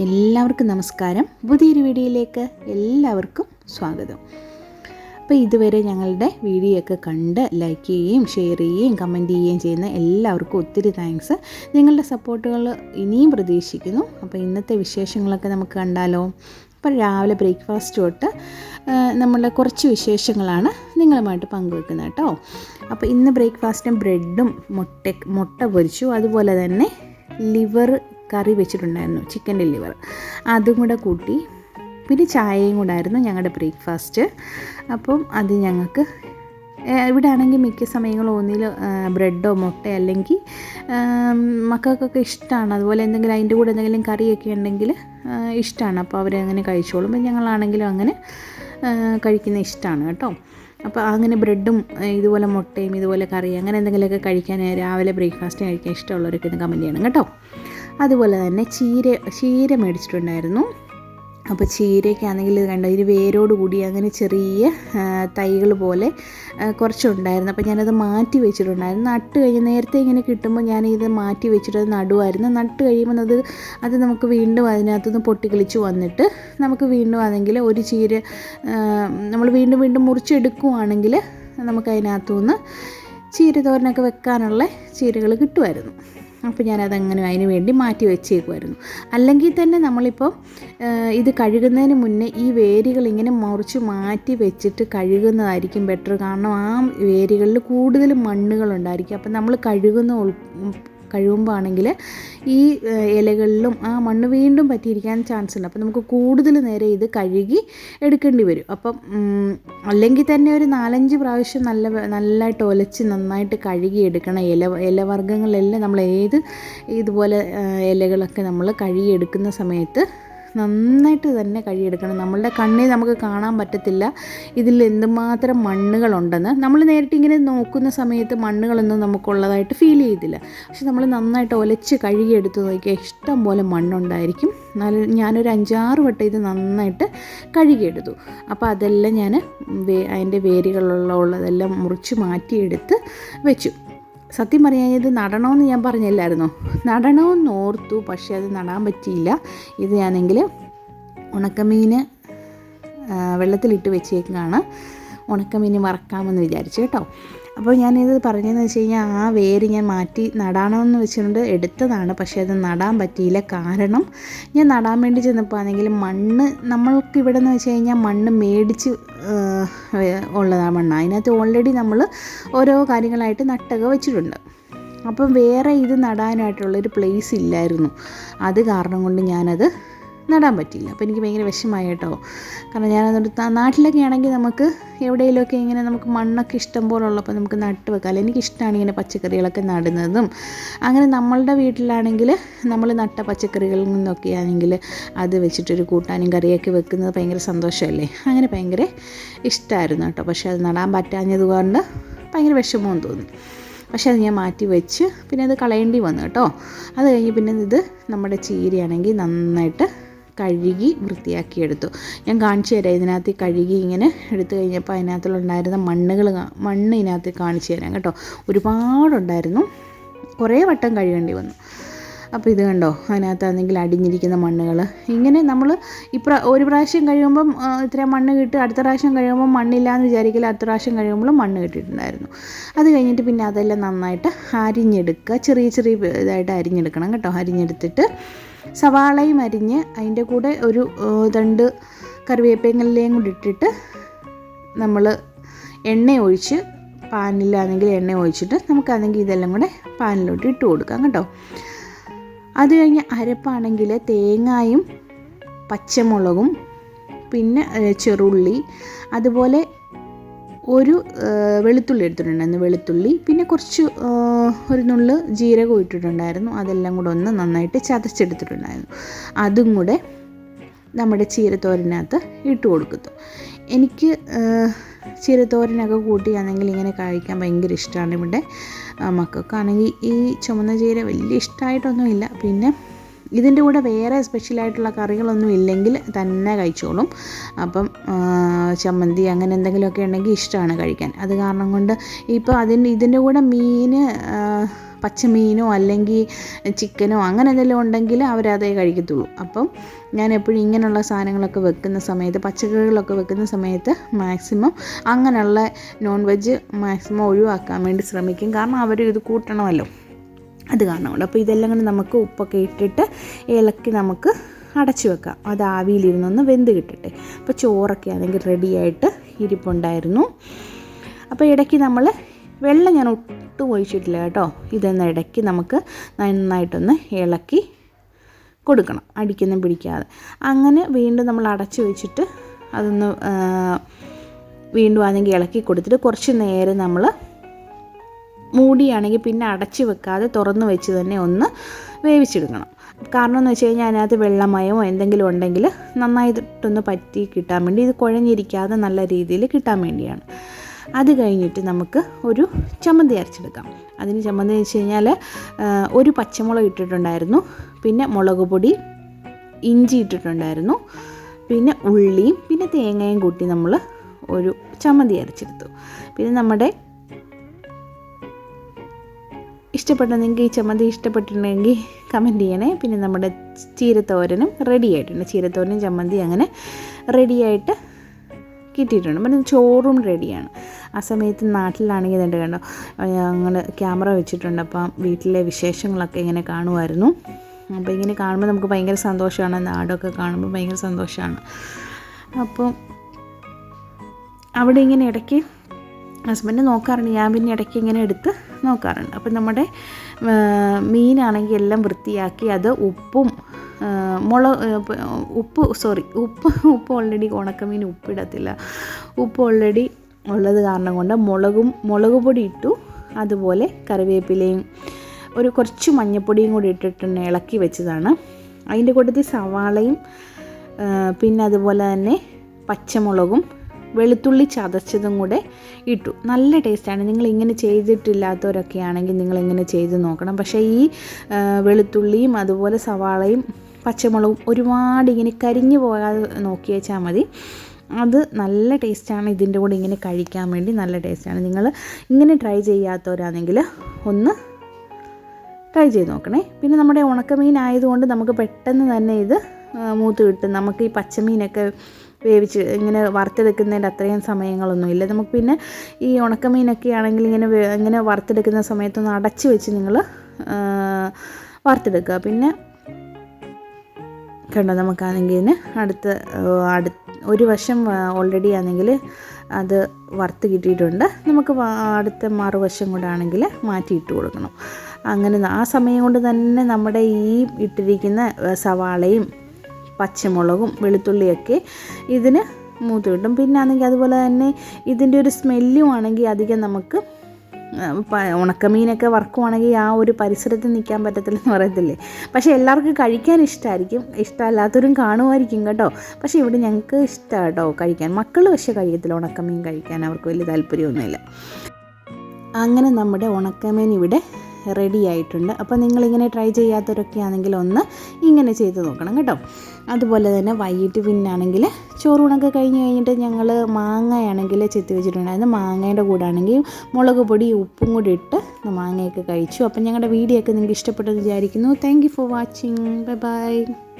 എല്ലാവർക്കും നമസ്കാരം. പുതിയൊരു വീഡിയോയിലേക്ക് എല്ലാവർക്കും സ്വാഗതം. അപ്പോൾ ഇതുവരെ ഞങ്ങളുടെ വീഡിയോ ഒക്കെ കണ്ട് ലൈക്ക് ചെയ്യുകയും ഷെയർ ചെയ്യുകയും കമന്റ് ചെയ്യുകയും ചെയ്യുന്ന എല്ലാവർക്കും ഒത്തിരി താങ്ക്സ് നിങ്ങളുടെ സപ്പോർട്ടുകൾ ഇനിയും പ്രതീക്ഷിക്കുന്നു. അപ്പോൾ ഇന്നത്തെ വിശേഷങ്ങളൊക്കെ നമുക്ക് കണ്ടാലോ? അപ്പോൾ രാവിലെ ബ്രേക്ക്ഫാസ്റ്റ് തൊട്ട് നമ്മളുടെ കുറച്ച് വിശേഷങ്ങളാണ് നിങ്ങളുമായിട്ട് പങ്കുവെക്കുന്നത് കേട്ടോ. അപ്പോൾ ഇന്ന് ബ്രേക്ക്ഫാസ്റ്റിന് ബ്രെഡും മുട്ട മുട്ട പൊരിച്ചു. അതുപോലെ തന്നെ ലിവർ കറി വെച്ചിട്ടുണ്ടായിരുന്നു ചിക്കന്റെ ലിവർ അതും കൂടെ കൂട്ടി പിന്നെ ചായയും കൂടായിരുന്നു ഞങ്ങളുടെ ബ്രേക്ക്ഫാസ്റ്റ് അപ്പം അത് ഞങ്ങൾക്ക് ഇവിടെ ആണെങ്കിൽ മിക്ക സമയങ്ങളും ഒന്നിൽ ബ്രെഡോ മുട്ട അല്ലെങ്കിൽ മക്കൾക്കൊക്കെ ഇഷ്ടമാണ് അതുപോലെ എന്തെങ്കിലും അതിന്റെ കൂടെ എന്തെങ്കിലും കറിയൊക്കെ ഉണ്ടെങ്കിൽ ഇഷ്ടമാണ് അപ്പോൾ അവരങ്ങനെ കഴിച്ചോളും. ഞങ്ങളാണെങ്കിലും അങ്ങനെ കഴിക്കുന്ന ഇഷ്ടമാണ് കേട്ടോ. അപ്പോൾ അങ്ങനെ ബ്രെഡും ഇതുപോലെ മുട്ടയും ഇതുപോലെ കറിയും അങ്ങനെ എന്തെങ്കിലുമൊക്കെ കഴിക്കാൻ രാവിലെ ബ്രേക്ക്ഫാസ്റ്റ് കഴിക്കാൻ ഇഷ്ടമുള്ളവരൊക്കെ ഒന്ന് കമന്റ് ചെയ്യണം കേട്ടോ. അതുപോലെ തന്നെ ചീര ചീര മേടിച്ചിട്ടുണ്ടായിരുന്നു. അപ്പോൾ ചീരയ്ക്കാണെങ്കിൽ ഇത് കണ്ടോ ഇത് വേരോട് കൂടി അങ്ങനെ ചെറിയ തൈകൾ പോലെ കുറച്ചുണ്ടായിരുന്നു. അപ്പോൾ ഞാനത് മാറ്റി വെച്ചിട്ടുണ്ടായിരുന്നു. നട്ട് കഴിഞ്ഞ് നേരത്തെ ഇങ്ങനെ കിട്ടുമ്പോൾ ഞാനിത് മാറ്റി വെച്ചിട്ട് നടുവായിരുന്നു. നട്ട് കഴിയുമ്പോൾ അത് അത് നമുക്ക് വീണ്ടും അതിനകത്തുനിന്ന് പൊട്ടിക്കിളിച്ച് വന്നിട്ട് നമുക്ക് വീണ്ടും ആണെങ്കിൽ ഒരു ചീര നമ്മൾ വീണ്ടും വീണ്ടും മുറിച്ചെടുക്കുവാണെങ്കിൽ നമുക്ക് അതിനകത്തുനിന്ന് ചീര തോരനൊക്കെ വെക്കാനുള്ള ചീരകൾ കിട്ടുമായിരുന്നു. അപ്പോൾ ഞാനതങ്ങനെ അതിന് വേണ്ടി മാറ്റി വെച്ചേക്കുമായിരുന്നു അല്ലെങ്കിൽ തന്നെ നമ്മളിപ്പോൾ ഇത് കഴുകുന്നതിന് മുന്നേ ഈ വേരുകൾ ഇങ്ങനെ മുറിച്ച് മാറ്റി വെച്ചിട്ട് കഴുകുന്നതായിരിക്കും ബെറ്റർ കാരണം ആ വേരുകളിൽ കൂടുതൽ മണ്ണുകളുണ്ടായിരിക്കും. അപ്പം നമ്മൾ കഴുകുന്ന കഴിയുമ്പോൾ ആണെങ്കിൽ ഈ ഇലകളിലും ആ മണ്ണ് വീണ്ടും പറ്റിയിരിക്കാൻ ചാൻസ് ഉണ്ട്. അപ്പോൾ നമുക്ക് കൂടുതൽ നേരം ഇത് കഴുകി എടുക്കേണ്ടി വരും. അപ്പം അല്ലെങ്കിൽ തന്നെ ഒരു നാലഞ്ച് പ്രാവശ്യം നല്ല നല്ലതായിട്ട് ഒലച്ച് നന്നായിട്ട് കഴുകി എടുക്കണം. ഇല ഇലവർഗങ്ങളെല്ലാം നമ്മൾ ഏത് ഇതുപോലെ ഇലകളൊക്കെ നമ്മൾ കഴുകി എടുക്കുന്ന സമയത്ത് നന്നായിട്ട് തന്നെ കഴുകിയെടുക്കണം. നമ്മളുടെ കണ്ണിൽ നമുക്ക് കാണാൻ പറ്റത്തില്ല. ഇതിൽ എന്തുമാത്രം മണ്ണുകളുണ്ടെന്ന്. നമ്മൾ നേരിട്ട് ഇങ്ങനെ നോക്കുന്ന സമയത്ത് മണ്ണുകളൊന്നും നമുക്കുള്ളതായിട്ട് ഫീൽ ചെയ്തില്ല പക്ഷെ നമ്മൾ നന്നായിട്ട് ഒലച്ച് കഴുകിയെടുത്ത് നോക്കിയാൽ ഇഷ്ടം പോലെ മണ്ണുണ്ടായിരിക്കും. നല്ല ഞാനൊരു അഞ്ചാറ് വട്ടം ഇത് നന്നായിട്ട് കഴുകിയെടുത്തു. അപ്പോൾ അതെല്ലാം ഞാൻ അതിന്റെ വേരുകളുള്ള ഉള്ളതെല്ലാം മുറിച്ച് മാറ്റിയെടുത്ത് വെച്ചു. സത്യം പറയാൻ ഇത് നടണമെന്ന് ഞാൻ പറഞ്ഞില്ലായിരുന്നോ. നടണമെന്ന് ഓർത്തു പക്ഷേ അത് നടാൻ പറ്റിയില്ല. ഇത് ഞാനെങ്കിൽ ഉണക്കമീൻ വെള്ളത്തിലിട്ട് വെച്ചേക്കാണ് ഉണക്കമീൻ വറക്കാമെന്ന് വിചാരിച്ചു കേട്ടോ. അപ്പോൾ ഞാനിത് പറഞ്ഞതെന്ന് വെച്ച് കഴിഞ്ഞാൽ ആ വേര് ഞാൻ മാറ്റി നടാണമെന്ന് വെച്ചുകൊണ്ട് എടുത്തതാണ്. പക്ഷേ അത് നടാൻ പറ്റിയില്ല. കാരണം ഞാൻ നടാൻ വേണ്ടി ചെന്നപ്പോൾ ആണെങ്കിൽ മണ്ണ് നമ്മൾക്ക് ഇവിടെ നിന്ന് വെച്ച് കഴിഞ്ഞാൽ മണ്ണ് മേടിച്ച് ഉള്ളതാണ് മണ്ണ്. അതിനകത്ത് ഓൾറെഡി നമ്മൾ ഓരോ കാര്യങ്ങളായിട്ട് നട്ടക വെച്ചിട്ടുണ്ട്. അപ്പം വേറെ ഇത് നടാനായിട്ടുള്ളൊരു പ്ലേസ് ഇല്ലായിരുന്നു. അത് കാരണം കൊണ്ട് ഞാനത് നടാൻ പറ്റിയില്ല അപ്പോൾ എനിക്ക് ഭയങ്കര വിഷമമായി കേട്ടോ. കാരണം ഞാനതൊരു ത- നാട്ടിലൊക്കെ ആണെങ്കിൽ നമുക്ക് എവിടെയെങ്കിലുമൊക്കെ ഇങ്ങനെ നമുക്ക് മണ്ണൊക്കെ ഇഷ്ടം പോലെ ഉള്ളപ്പോൾ നമുക്ക് നട്ട് വെക്കാം. എനിക്കിഷ്ടമാണ് ഇങ്ങനെ പച്ചക്കറികളൊക്കെ നടുന്നതും. അങ്ങനെ നമ്മളുടെ വീട്ടിലാണെങ്കിൽ നമ്മൾ നട്ട പച്ചക്കറികളിൽ നിന്നൊക്കെ ആണെങ്കിൽ അത് വെച്ചിട്ടൊരു കൂട്ടാനും കറിയൊക്കെ വെക്കുന്നത് ഭയങ്കര സന്തോഷമല്ലേ? അങ്ങനെ ഭയങ്കര ഇഷ്ടമായിരുന്നു കേട്ടോ. പക്ഷേ അത് നടാൻ പറ്റാഞ്ഞത് കൊണ്ട് ഭയങ്കര വിഷമവും തോന്നി. പക്ഷെ അത് ഞാൻ മാറ്റി വെച്ച് പിന്നെ അത് കളയേണ്ടി വന്നു കേട്ടോ. അത് കഴിഞ്ഞ് പിന്നെ ഇത് നമ്മുടെ ചീരയാണെങ്കിൽ നന്നായിട്ട് കഴുകി വൃത്തിയാക്കിയെടുത്തു. ഞാൻ കാണിച്ചു തരാം. ഇതിനകത്ത് കഴുകി ഇങ്ങനെ എടുത്തു കഴിഞ്ഞപ്പോൾ അതിനകത്തുണ്ടായിരുന്ന മണ്ണുകൾ മണ്ണ് ഇതിനകത്ത് കാണിച്ചു തരാം കേട്ടോ. ഒരുപാടുണ്ടായിരുന്നു. കുറേ വട്ടം കഴുകേണ്ടി വന്നു. അപ്പോൾ ഇത് കണ്ടോ? അതിനകത്താണെങ്കിൽ അടിഞ്ഞിരിക്കുന്ന മണ്ണുകൾ. ഇങ്ങനെ നമ്മൾ ഇപ്ര ഒരു പ്രാവശ്യം കഴിയുമ്പം ഇത്രയും മണ്ണ് കിട്ടും അടുത്ത പ്രാവശ്യം കഴിയുമ്പം മണ്ണില്ലാന്ന് വിചാരിക്കില്ല അടുത്ത പ്രാവശ്യം കഴിയുമ്പോഴും മണ്ണ് കിട്ടിയിട്ടുണ്ടായിരുന്നു. അത് കഴിഞ്ഞിട്ട് പിന്നെ അതെല്ലാം നന്നായിട്ട് അരിഞ്ഞെടുക്കുക. ചെറിയ ചെറിയ ഇതായിട്ട് അരിഞ്ഞെടുക്കണം കേട്ടോ. അരിഞ്ഞെടുത്തിട്ട് സവാളയും അരിഞ്ഞ് അതിന്റെ കൂടെ ഒരു രണ്ട് കറിവേപ്പിലയും കൂടി ഇട്ടിട്ട് നമ്മൾ എണ്ണ ഒഴിച്ച് പാനിലാണെങ്കിൽ എണ്ണ ഒഴിച്ചിട്ട് നമുക്കാണെങ്കിൽ ഇതെല്ലാം കൂടെ പാനിലോട്ട് ഇട്ട് കൊടുക്കാം കേട്ടോ. അത് കഴിഞ്ഞ് അരപ്പാണെങ്കിൽ തേങ്ങായും പച്ചമുളകും പിന്നെ ചെറുള്ളി അതുപോലെ ഒരു വെളുത്തുള്ളി എടുത്തിട്ടുണ്ടായിരുന്നു വെളുത്തുള്ളി പിന്നെ കുറച്ച് ഒരു നുള്ള് ജീരകം ഇട്ടിട്ടുണ്ടായിരുന്നു. അതെല്ലാം കൂടെ ഒന്ന് നന്നായിട്ട് ചതച്ചെടുത്തിട്ടുണ്ടായിരുന്നു. അതും കൂടെ നമ്മുടെ ചീരത്തോരനകത്ത് ഇട്ട് കൊടുക്കുന്നു. എനിക്ക് ചീരത്തോരനൊക്കെ കൂട്ടിയാണെങ്കിൽ ഇങ്ങനെ കഴിക്കാൻ ഭയങ്കര ഇഷ്ടമാണ് ഇവിടെ മക്കൾക്കാണെങ്കിൽ ഈ ചുമന്ന ചീര വലിയ ഇഷ്ടമായിട്ടൊന്നുമില്ല. പിന്നെ ഇതിന്റെ കൂടെ വേറെ സ്പെഷ്യലായിട്ടുള്ള കറികളൊന്നും ഇല്ലെങ്കിൽ തന്നെ കഴിച്ചോളും. അപ്പം ചമ്മന്തി അങ്ങനെ എന്തെങ്കിലുമൊക്കെ ഉണ്ടെങ്കിൽ ഇഷ്ടമാണ് കഴിക്കാൻ. അത് കാരണം കൊണ്ട് ഇപ്പോൾ അതിന് ഇതിന്റെ കൂടെ മീൻ പച്ചമീനോ അല്ലെങ്കിൽ ചിക്കനോ അങ്ങനെ എന്തെങ്കിലും ഉണ്ടെങ്കിൽ അവരതേ കഴിക്കത്തുള്ളൂ. അപ്പം ഞാൻ എപ്പോഴും ഇങ്ങനെയുള്ള സാധനങ്ങളൊക്കെ വെക്കുന്ന സമയത്ത് പച്ചക്കറികളൊക്കെ വെക്കുന്ന സമയത്ത് മാക്സിമം അങ്ങനെയുള്ള നോൺ വെജ് മാക്സിമം ഒഴിവാക്കാൻ വേണ്ടി ശ്രമിക്കും. കാരണം അവർ ഇത് കൂട്ടണമല്ലോ. അത് കാരണമുണ്ട് അപ്പോൾ ഇതെല്ലാം കൂടി നമുക്ക് ഉപ്പൊക്കെ ഇട്ടിട്ട് ഇളക്കി നമുക്ക് അടച്ചു വെക്കാം. അത് ആവിയിലിരുന്നൊന്ന് വെന്ത് കിട്ടട്ടെ. അപ്പോൾ ചോറൊക്കെ ആണെങ്കിൽ റെഡിയായിട്ട് ഇരിപ്പുണ്ടായിരുന്നു. അപ്പോൾ ഇടയ്ക്ക് നമ്മൾ വെള്ളം ഞാൻ ഒട്ടും ഒഴിച്ചിട്ടില്ല കേട്ടോ. ഇതെന്ന ഇടയ്ക്ക് നമുക്ക് നന്നായിട്ടൊന്ന് ഇളക്കി കൊടുക്കണം. അടിക്കൊന്നും പിടിക്കാതെ. അങ്ങനെ വീണ്ടും നമ്മൾ അടച്ചു വെച്ചിട്ട് അതൊന്ന് വീണ്ടും ആണെങ്കിൽ ഇളക്കി കൊടുത്തിട്ട് കുറച്ച് നേരം നമ്മൾ മൂടിയാണെങ്കിൽ പിന്നെ അടച്ചു വെക്കാതെ തുറന്നു വെച്ച് തന്നെ ഒന്ന് വേവിച്ചെടുക്കണം. കാരണം എന്ന് വെച്ച് കഴിഞ്ഞാൽ അതിനകത്ത് വെള്ളമയമോ എന്തെങ്കിലും ഉണ്ടെങ്കിൽ നന്നായിട്ടൊന്ന് പറ്റി കിട്ടാൻ വേണ്ടി ഇത് കുഴഞ്ഞിരിക്കാതെ നല്ല രീതിയിൽ കിട്ടാൻ വേണ്ടിയാണ്. അത് കഴിഞ്ഞിട്ട് നമുക്ക് ഒരു ചമ്മന്തി അരച്ചെടുക്കാം. അതിന് ചമ്മന്തി വെച്ച് കഴിഞ്ഞാൽ ഒരു പച്ചമുളക് ഇട്ടിട്ടുണ്ടായിരുന്നു. പിന്നെ മുളക് പൊടി ഇഞ്ചി ഇട്ടിട്ടുണ്ടായിരുന്നു. പിന്നെ ഉള്ളിയും പിന്നെ തേങ്ങയും കൂട്ടി നമ്മൾ ഒരു ചമ്മന്തി അരച്ചെടുത്തു. പിന്നെ നമ്മുടെ ഇഷ്ടപ്പെട്ട നിങ്ങൾക്ക് ഈ ചമ്മന്തി ഇഷ്ടപ്പെട്ടിട്ടുണ്ടെങ്കിൽ കമന്റ് ചെയ്യണേ. പിന്നെ നമ്മുടെ ചീരത്തോരനും റെഡി ആയിട്ടുണ്ട്. ചീരത്തോരനും ചമ്മന്തി അങ്ങനെ റെഡിയായിട്ട് കിട്ടിയിട്ടുണ്ട്. പിന്നെ ചോറും റെഡിയാണ് ആ സമയത്ത് നാട്ടിലാണെങ്കിൽ ഇതുണ്ട് കണ്ടോ? ഞങ്ങൾ ക്യാമറ വെച്ചിട്ടുണ്ട്. അപ്പം വീട്ടിലെ വിശേഷങ്ങളൊക്കെ ഇങ്ങനെ കാണുമായിരുന്നു. അപ്പോൾ ഇങ്ങനെ കാണുമ്പോൾ നമുക്ക് ഭയങ്കര സന്തോഷമാണ്. നാടൊക്കെ കാണുമ്പോൾ ഭയങ്കര സന്തോഷമാണ്. അപ്പോൾ അവിടെ ഇങ്ങനെ ഇടയ്ക്ക് ഹസ്ബൻഡ് നോക്കാറുണ്ട്. ഞാൻ പിന്നെ ഇടയ്ക്ക് ഇങ്ങനെ എടുത്ത് നോക്കാറുണ്ട്. അപ്പം നമ്മുടെ മീനാണെങ്കിൽ എല്ലാം വൃത്തിയാക്കി അത് ഉപ്പും മുള ഉപ്പ് സോറി ഉപ്പ് ഉപ്പ് ഓൾറെഡി ഉണക്കമീൻ ഉപ്പിടത്തില്ല. ഉപ്പ് ഓൾറെഡി ഉള്ളത് കാരണം കൊണ്ട് മുളകും മുളക് പൊടി ഇട്ടു. അതുപോലെ കറിവേപ്പിലയും ഒരു കുറച്ച് മഞ്ഞൾപ്പൊടിയും കൂടി ഇട്ടിട്ടുണ്ട് ഇളക്കി വെച്ചതാണ്. അതിന്റെ കൂട്ടത്തിൽ സവാളയും പിന്നെ അതുപോലെ തന്നെ പച്ചമുളകും വെളുത്തുള്ളി ചതച്ചതും കൂടെ ഇട്ടു. നല്ല ടേസ്റ്റാണ്. നിങ്ങൾ ഇങ്ങനെ ചെയ്തിട്ടില്ലാത്തവരൊക്കെ ആണെങ്കിൽ നിങ്ങൾ ഇങ്ങനെ ചെയ്ത് നോക്കണം. പക്ഷേ ഈ വെളുത്തുള്ളിയും അതുപോലെ സവാളയും പച്ചമുളകും ഒരുപാട് ഇങ്ങനെ കരിഞ്ഞു പോകാതെ നോക്കി വെച്ചാൽ മതി. അത് നല്ല ടേസ്റ്റാണ്. ഇതിന്റെ കൂടെ ഇങ്ങനെ കഴിക്കാൻ വേണ്ടി നല്ല ടേസ്റ്റാണ്. നിങ്ങൾ ഇങ്ങനെ ട്രൈ ചെയ്യാത്തവരാണെങ്കിൽ ഒന്ന് ട്രൈ ചെയ്ത് നോക്കണേ. പിന്നെ നമ്മുടെ ഉണക്കമീൻ ആയതുകൊണ്ട് നമുക്ക് പെട്ടെന്ന് തന്നെ ഇത് മൂത്ത് കിട്ടും. നമുക്ക് ഈ പച്ചമീനൊക്കെ വേവിച്ച് ഇങ്ങനെ വറുത്തെടുക്കുന്നതിന്റെ അത്രയും സമയങ്ങളൊന്നുമില്ല നമുക്ക് പിന്നെ ഈ ഉണക്കമീനൊക്കെ ആണെങ്കിൽ ഇങ്ങനെ ഇങ്ങനെ വറുത്തെടുക്കുന്ന സമയത്തൊന്ന് അടച്ച് വെച്ച് നിങ്ങൾ വറുത്തെടുക്കുക. പിന്നെ കണ്ടോ നമുക്കാണെങ്കിൽ അടുത്ത അടു ഒരു വശം ഓൾറെഡി ആണെങ്കിൽ അത് വറുത്ത് കിട്ടിയിട്ടുണ്ട്. നമുക്ക് അടുത്ത മറുവശം കൂടെ ആണെങ്കിൽ മാറ്റിയിട്ട് കൊടുക്കണം. അങ്ങനെ ആ സമയം കൊണ്ട് തന്നെ നമ്മുടെ ഈ ഇട്ടിരിക്കുന്ന സവാളയും പച്ചമുളകും വെളുത്തുള്ളിയൊക്കെ ഇതിന് മൂത്ത് കിട്ടും പിന്നെ ആണെങ്കിൽ അതുപോലെ തന്നെ ഇതിന്റെ ഒരു സ്മെല്ലും ആണെങ്കിൽ അധികം നമുക്ക് ഉണക്കമീനൊക്കെ വറക്കുവാണെങ്കിൽ ആ ഒരു പരിസരത്ത് നിൽക്കാൻ പറ്റത്തില്ലെന്ന് പറയത്തില്ലേ? പക്ഷേ എല്ലാവർക്കും കഴിക്കാൻ ഇഷ്ടമായിരിക്കും ഇഷ്ടമല്ലാത്തവരും കാണുമായിരിക്കും കേട്ടോ. പക്ഷേ ഇവിടെ ഞങ്ങൾക്ക് ഇഷ്ടമാണ് കേട്ടോ കഴിക്കാൻ. മക്കൾ പക്ഷേ കഴിക്കത്തില്ല ഉണക്കമീൻ കഴിക്കാൻ. അവർക്ക് വലിയ താല്പര്യമൊന്നുമില്ല. അങ്ങനെ നമ്മുടെ ഉണക്കമീൻ ഇവിടെ റെഡി ആയിട്ടുണ്ട് അപ്പോൾ നിങ്ങളിങ്ങനെ ട്രൈ ചെയ്യാത്തവരൊക്കെ ആണെങ്കിൽ ഒന്ന് ഇങ്ങനെ ചെയ്ത് നോക്കണം കേട്ടോ. അതുപോലെ തന്നെ വൈകിട്ട് പിന്നാണെങ്കിൽ ചോറൂണൊക്കെ കഴിഞ്ഞ് കഴിഞ്ഞിട്ട് ഞങ്ങൾ മാങ്ങയാണെങ്കിൽ ചെത്തി വെച്ചിട്ടുണ്ടായിരുന്നു. മാങ്ങയുടെ കൂടെ ആണെങ്കിൽ മുളക് പൊടി ഉപ്പും കൂടി ഇട്ട് മാങ്ങയൊക്കെ കഴിച്ചു. അപ്പം ഞങ്ങളുടെ വീഡിയോ ഒക്കെ നിങ്ങൾക്ക് ഇഷ്ടപ്പെട്ടെന്ന് വിചാരിക്കുന്നു. Thank for watching bye bye